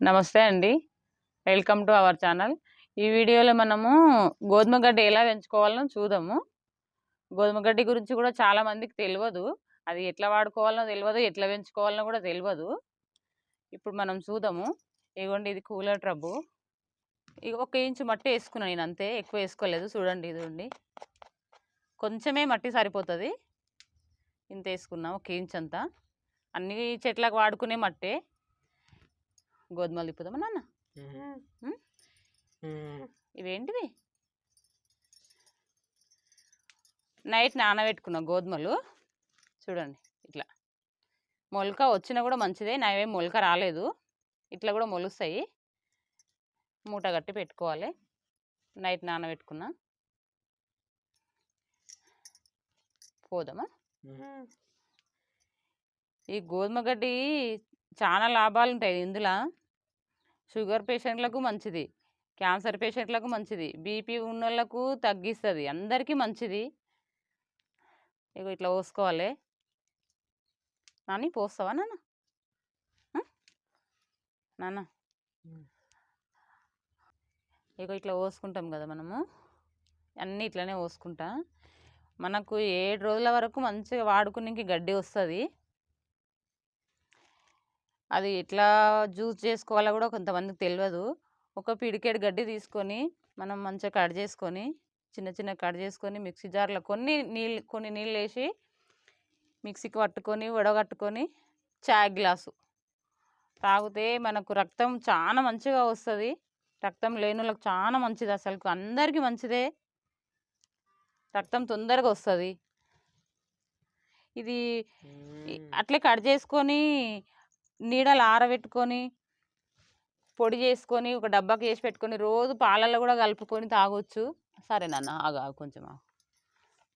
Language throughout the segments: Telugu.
నమస్తే అండి. Welcome to our channel. ఈ వీడియోలో మనము గోధుమ గడ్డి ఎలా పెంచుకోవాలో చూద్దాము. గోధుమ గడ్డి గురించి కూడా చాలా మందికి తెలియదు. అది ఎట్లా వాడుకోవాలనో తెలియదు ఎట్లా పెంచుకోవాలనో కూడా తెలియదు. ఇప్పుడు మనం చూద్దాము. ఇదిగోండి ఇది కూలర్ ట్రబ్బు. ఇక ఒక ఇంచు మట్టి వేసుకున్నాను నేను అంతే ఎక్కువ వేసుకోలేదు. చూడండి ఇదిగోండి. కొంచెమే మట్టి సరిపోతుంది. ఇంత వేసుకున్నాం ఒక ఇంచ్ అంతా అన్ని చెట్లకు వాడుకునే మట్టే. గోధుమలు తిప్పుదామా నాన్న? ఇవేంటివి? నైట్ నానబెట్టుకున్న గోధుమలు. చూడండి ఇట్లా. మొలక వచ్చినా కూడా మంచిదే నావేం మొలక రాలేదు. ఇట్లా కూడా మొలుస్తాయి. మూట కట్టి పెట్టుకోవాలి. నైట్ నానబెట్టుకున్నా. పోదామా? ఈ గోధుమ గడ్డి చాలా లాభాలు ఉంటాయి ఇందులో. షుగర్ పేషెంట్లకు మంచిది క్యాన్సర్ పేషెంట్లకు మంచిది బీపీ ఉన్న వాళ్ళకు తగ్గిస్తుంది అందరికీ మంచిది. ఇగో ఇట్లా పోసుకోవాలి. నాని పోస్తావా నాన్న? నాన్న. ఇగో ఇట్లా పోసుకుంటాం కదా మనము. అన్నీ ఇట్లనే పోసుకుంటా. మనకు ఏడు రోజుల వరకు మంచిగా వాడుకునేకి గడ్డి వస్తుంది. అది ఎట్లా జ్యూస్ చేసుకోవాలో కూడా కొంతమందికి తెలియదు ఒక పిడికెడు గడ్డి తీసుకొని మనం మంచిగా కట్ చేసుకొని చిన్న చిన్న కట్ చేసుకొని మిక్సీ జార్లో కొన్ని నీళ్ళు కొన్ని నీళ్ళు వేసి మిక్సీకి పట్టుకొని వడగట్టుకొని చాయ్ గ్లాసు. తాగితే మనకు రక్తం చాలా మంచిగా వస్తుంది. రక్తం లేని వాళ్ళకి చాలా మంచిది అసలు. అందరికీ మంచిదే. రక్తం తొందరగా వస్తుంది. ఇది అట్లే కట్ చేసుకొని నీడలు ఆరబెట్టుకొని పొడి చేసుకొని ఒక డబ్బాకి వేసి పెట్టుకొని రోజు పాలల్లో కూడా కలుపుకొని తాగొచ్చు. సరే నాన్న ఆగు కొంచెం.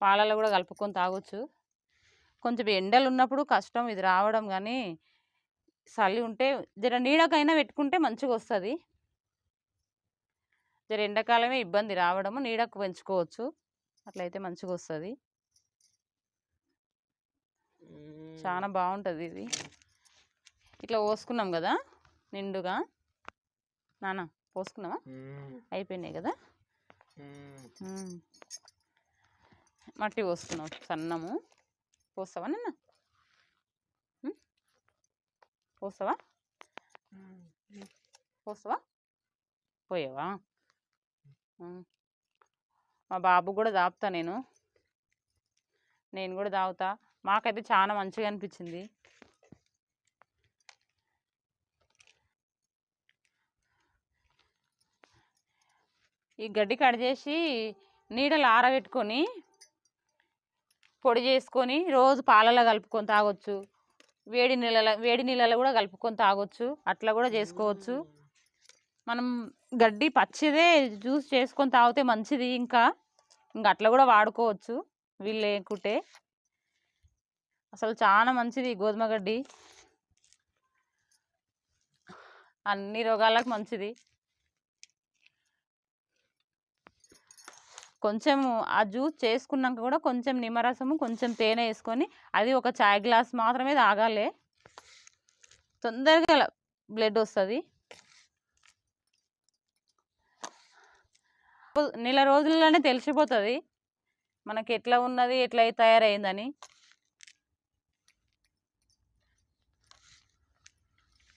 పాలల్లో కూడా కలుపుకొని తాగొచ్చు. కొంచెం ఎండలు ఉన్నప్పుడు కష్టం ఇది రావడం కానీ చలి ఉంటే జర నీడకైనా పెట్టుకుంటే మంచిగా వస్తుంది. జర ఎండాకాలమే ఇబ్బంది రావడము నీడకు పెంచుకోవచ్చు. అట్లయితే మంచిగా వస్తుంది. చాలా బాగుంటుంది ఇది. ఇట్లా పోసుకున్నాం కదా నిండుగా. నాన్న పోసుకున్నావా? అయిపోయినాయి కదా. మట్టి పోస్తున్నాం సన్నము. పోస్తావా నాన్న? పోస్తావా? పోస్తావా? పోయావా. మా బాబు కూడా తాపుతా నేను. నేను కూడా తాగుతా మాకైతే చాలా మంచిగా అనిపించింది. ఈ గడ్డి కట్ చేసి నీడలు ఆరబెట్టుకొని పొడి చేసుకొని రోజు పాలలో కలుపుకొని తాగొచ్చు. వేడి నీళ్ళలో వేడి నీళ్ళలో కూడా కలుపుకొని తాగొచ్చు. అట్లా కూడా చేసుకోవచ్చు. మనం గడ్డి పచ్చిదే జ్యూస్ చేసుకొని తాగితే మంచిది ఇంకా. ఇంకా అట్లా కూడా వాడుకోవచ్చు వీళ్ళు లేకుంటే. అసలు చాలా మంచిది గోధుమ గడ్డి. అన్ని రోగాలకు మంచిది. కొంచెం ఆ జ్యూస్ చేసుకున్నాక కూడా కొంచెం నిమ్మరసము కొంచెం తేనె వేసుకొని అది ఒక చాయ్ గ్లాస్ మాత్రమే తాగాలి. తొందరగా బ్లడ్ వస్తుంది. నెల రోజుల్లోనే తెలిసిపోతుంది మనకి ఎట్లా ఉన్నది ఎట్లా తయారైందని.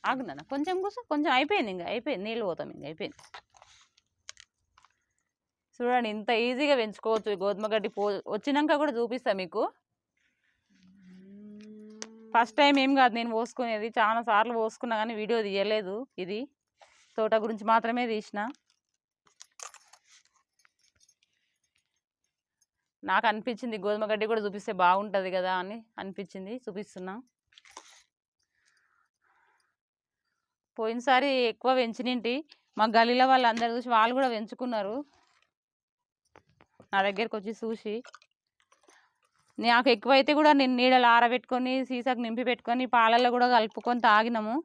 ఆగుందన్న కొంచెం కూర్చో కొంచెం అయిపోయింది ఇంకా అయిపోయింది నీళ్ళు పోతాం ఇంకా అయిపోయింది. చూడండి ఇంత ఈజీగా పెంచుకోవచ్చు గోధుమ గడ్డి పో వచ్చినాక కూడా చూపిస్తా మీకు. ఫస్ట్ టైం ఏం కాదు నేను పోసుకునేది. చాలా సార్లు పోసుకున్నా కానీ వీడియో తీయలేదు ఇది. తోట గురించి మాత్రమే తీసిన. నాకు అనిపించింది గోధుమ గడ్డి కూడా చూపిస్తే బాగుంటుంది కదా అని అనిపించింది. చూపిస్తున్నా. పోయినసారి ఎక్కువ పెంచినింటి. మా గలీలో వాళ్ళందరూ చూసి వాళ్ళు కూడా పెంచుకున్నారు. నా దగ్గరికి వచ్చి చూసి. నాకు ఎక్కువైతే కూడా నేను నీడలు ఆరబెట్టుకొని సీసాకు నింపి పెట్టుకొని పాలల్లో కూడా కలుపుకొని తాగినాము.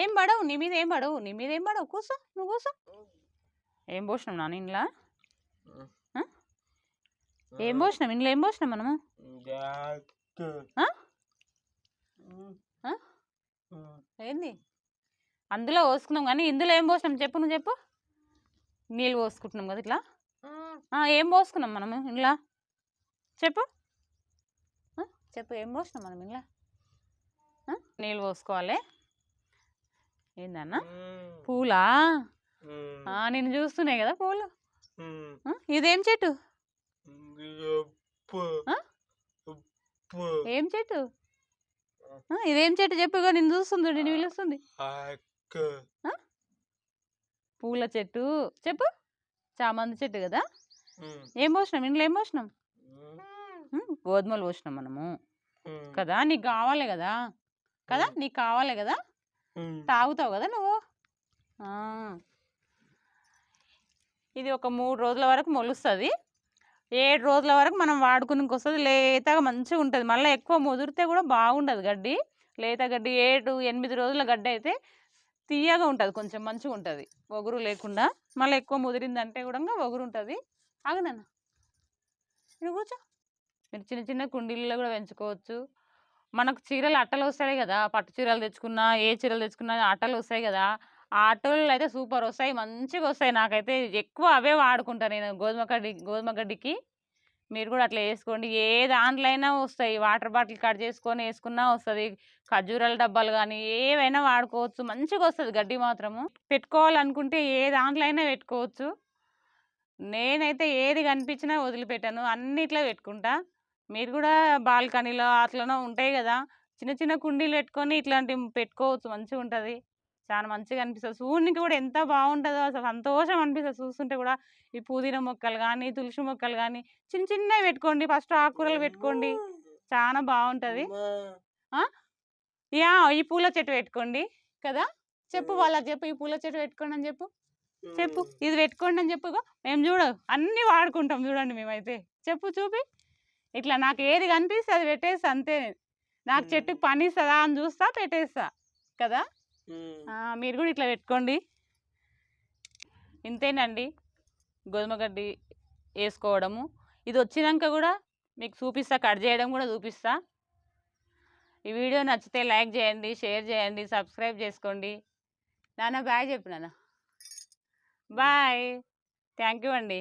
ఏం పడవు నీ మీద ఏం పడవు నీ మీద ఏం పడవు. కూర్చో నువ్వు కూర్చో ఏం పోసినాం నాన్న ఇంట్లో? ఏం పోసినాం ఇంట్లో ఏం పోసినాం మనము? ఏంది? అందులో పోసుకున్నాం కానీ ఇందులో ఏం పోసినాం? చెప్పు నువ్వు చెప్పు. నీళ్ళు పోసుకుంటున్నాం కదా ఇట్లా? ఏం పోసుకున్నాం మనం ఇంట్లో చెప్పు. చెప్పు ఏం పోసినాం మనం ఇంట్లో ఆ, నీళ్ళు పోసుకోవాలి. ఏందన్నా? పూలా? నేను చూస్తున్నాయి కదా పూలు. ఇదేం చెట్టు? ఏం చెట్టు? ఇదేం చెట్టు చెప్పు నేను చూస్తుంది నేను పిలుస్తుంది. పూల చెట్టు. చెప్పు. చామంతి చెట్టు కదా? ఏం పోసినాం? ఇంట్లో ఏం పోసినాం? గోధుమలు పోసినాం మనము. కదా? నీకు కావాలి కదా? కదా? నీకు కావాలి కదా? తాగుతావు కదా నువ్వు. ఇది ఒక మూడు రోజుల వరకు మొలుస్తుంది. ఏడు రోజుల వరకు మనం వాడుకునికి వస్తుంది. లేతగా మంచిగా ఉంటుంది. మళ్ళీ ఎక్కువ ముదిరితే కూడా బాగుండదు గడ్డి. లేత గడ్డి ఏడు ఎనిమిది రోజుల గడ్డి అయితే తీయగా ఉంటుంది. కొంచెం మంచిగా ఉంటుంది ఒగురు లేకుండా. మళ్ళీ ఎక్కువ ముదిరిందంటే కూడా ఒగురు ఉంటుంది ఆగనన్న నువ్వు కూర్చో. మీరు చిన్న చిన్న కుండీల్లో కూడా పెంచుకోవచ్చు. మనకు చీరలు అట్టలు వస్తాయి కదా. పట్టు చీరలు తెచ్చుకున్నా ఏ చీరలు తెచ్చుకున్నా అట్టలు వస్తాయి కదా. ఆ అట్టలు అయితే సూపర్ వస్తాయి. మంచిగా వస్తాయి. నాకైతే ఎక్కువ అవే వాడుకుంటాను నేను గోధుమ గడ్డి గోధుమ గడ్డికి మీరు కూడా అట్లా వేసుకోండి ఏ దాంట్లో అయినా వస్తాయి. వాటర్ బాటిల్ కట్ చేసుకొని వేసుకున్నా వస్తుంది. ఖర్జూరాల డబ్బాలు కానీ ఏవైనా వాడుకోవచ్చు. మంచిగా వస్తుంది గడ్డి మాత్రము. పెట్టుకోవాలనుకుంటే ఏ దాంట్లో అయినా పెట్టుకోవచ్చు. నేనైతే ఏది కనిపించినా వదిలిపెట్టాను. అన్నిట్లో పెట్టుకుంటా. మీరు కూడా బాల్కనీలో అట్లనో ఉంటాయి కదా. చిన్న చిన్న కుండీలు పెట్టుకొని ఇట్లాంటివి పెట్టుకోవచ్చు. మంచిగా ఉంటుంది. చాలా మంచిగా అనిపిస్తుంది. సూర్యునికి కూడా ఎంత బాగుంటుందో అసలు సంతోషం అనిపిస్తుంది. చూస్తుంటే కూడా ఈ పుదీనా మొక్కలు కానీ తులసి మొక్కలు కానీ చిన్న చిన్నవి పెట్టుకోండి. ఫస్ట్ ఆకుకూరలు పెట్టుకోండి. చాలా బాగుంటుంది. యా ఈ పూల చెట్టు పెట్టుకోండి కదా. చెప్పు వాళ్ళకి చెప్పు. ఈ పూల చెట్టు పెట్టుకోండి అని చెప్పు. చెప్పు. ఇది పెట్టుకోండి అని చెప్పు మేము చూడ అన్నీ వాడుకుంటాం చూడండి మేమైతే. చెప్పు చూపి. ఇట్లా నాకు ఏది కనిపిస్తే అది పెట్టేస్తా అంతే నాకు చెట్టుకు పని ఇస్తుందా అని చూస్తా పెట్టేస్తా కదా. మీరు కూడా ఇట్లా పెట్టుకోండి. ఇంతేనండి గోధుమ గడ్డి వేసుకోవడము. ఇది వచ్చినాక కూడా మీకు చూపిస్తా కట్ చేయడం కూడా చూపిస్తా. ఈ వీడియో నచ్చితే లైక్ చేయండి షేర్ చేయండి సబ్స్క్రైబ్ చేసుకోండి. నాన్న బాయ్ చెప్పు నాన్న. బాయ్. థ్యాంక్ యూ అండి.